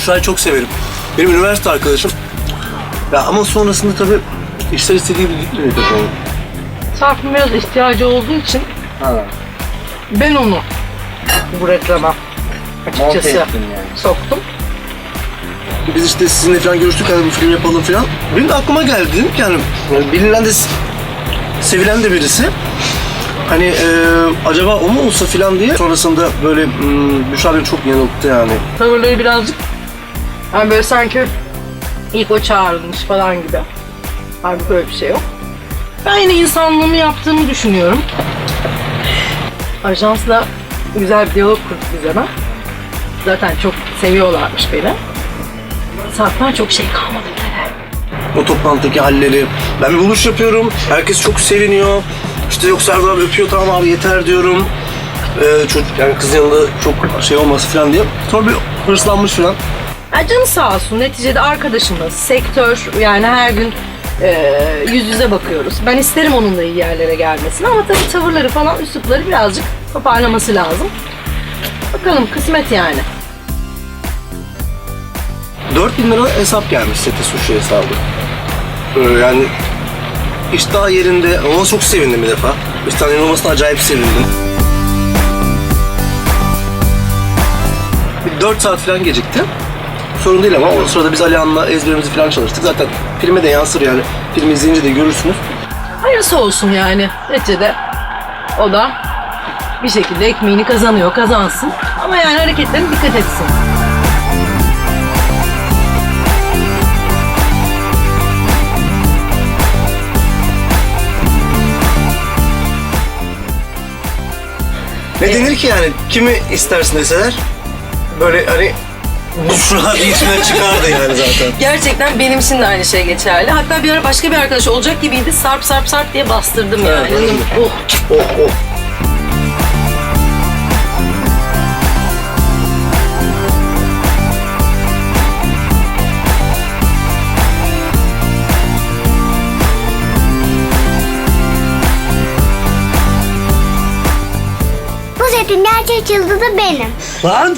Büşra'yı çok severim. Benim üniversite arkadaşım. Ya ama sonrasında tabii işler istediği gibi gitmedi tabii onun. Sarp'ın biraz ihtiyacı olduğu için Ha. ben onu bu reklama açıkçası yani. soktum. Biz işte sizinle falan görüştük hani bir film yapalım falan. Benim de aklıma geldi dedim ki yani yani bilinen de sevilen de birisi. Hani e, acaba o mu olsa falan diye sonrasında böyle hmm, Büşra beni çok yanılttı yani. Tavırları birazcık yani böyle sanki ilk o çağrılmış falan gibi. Halbuki böyle bir şey yok. Ben yine insanlığımı yaptığımı düşünüyorum. Ajansla güzel bir diyalog kurduk biz hemen. Zaten çok seviyorlarmış beni. Sarp'tan çok şey kalmadı. O toplantıdaki halleri. Ben bir buluş yapıyorum. Herkes çok seviniyor. İşte yok Serdar abi öpüyor tamam abi yeter diyorum. Ee, çocuk yani kızın yanında çok şey olması falan diye. Sonra bir hırslanmış falan. Ya canı sağ olsun. Neticede arkadaşımız, sektör yani her gün e, yüz yüze bakıyoruz. Ben isterim onunla iyi yerlere gelmesini ama tabii tavırları falan, üslupları birazcık toparlaması lazım. Bakalım kısmet yani. 4000 lira hesap gelmiş sete sushi hesabı. Ee, yani iş daha yerinde. Ona çok sevindim bir defa. Bir tane olmasına acayip sevindim. Bir 4 saat falan gecikti. Sorun değil ama o sırada biz Alihan'la ezberimizi falan çalıştık. Zaten filme de yansır yani. Filmi izleyince de görürsünüz. Hayırlısı olsun yani. Neticede o da bir şekilde ekmeğini kazanıyor, kazansın. Ama yani hareketlerine dikkat etsin. Ne denir ki yani? Kimi istersin deseler böyle hani Büşra diye içinden çıkardı yani zaten. Gerçekten benim için de aynı şey geçerli. Hatta bir ara başka bir arkadaş olacak gibiydi. Sarp sarp sarp diye bastırdım yani. Evet, öyle. oh. Oh oh. Bu setin gerçek yıldızı benim. Lan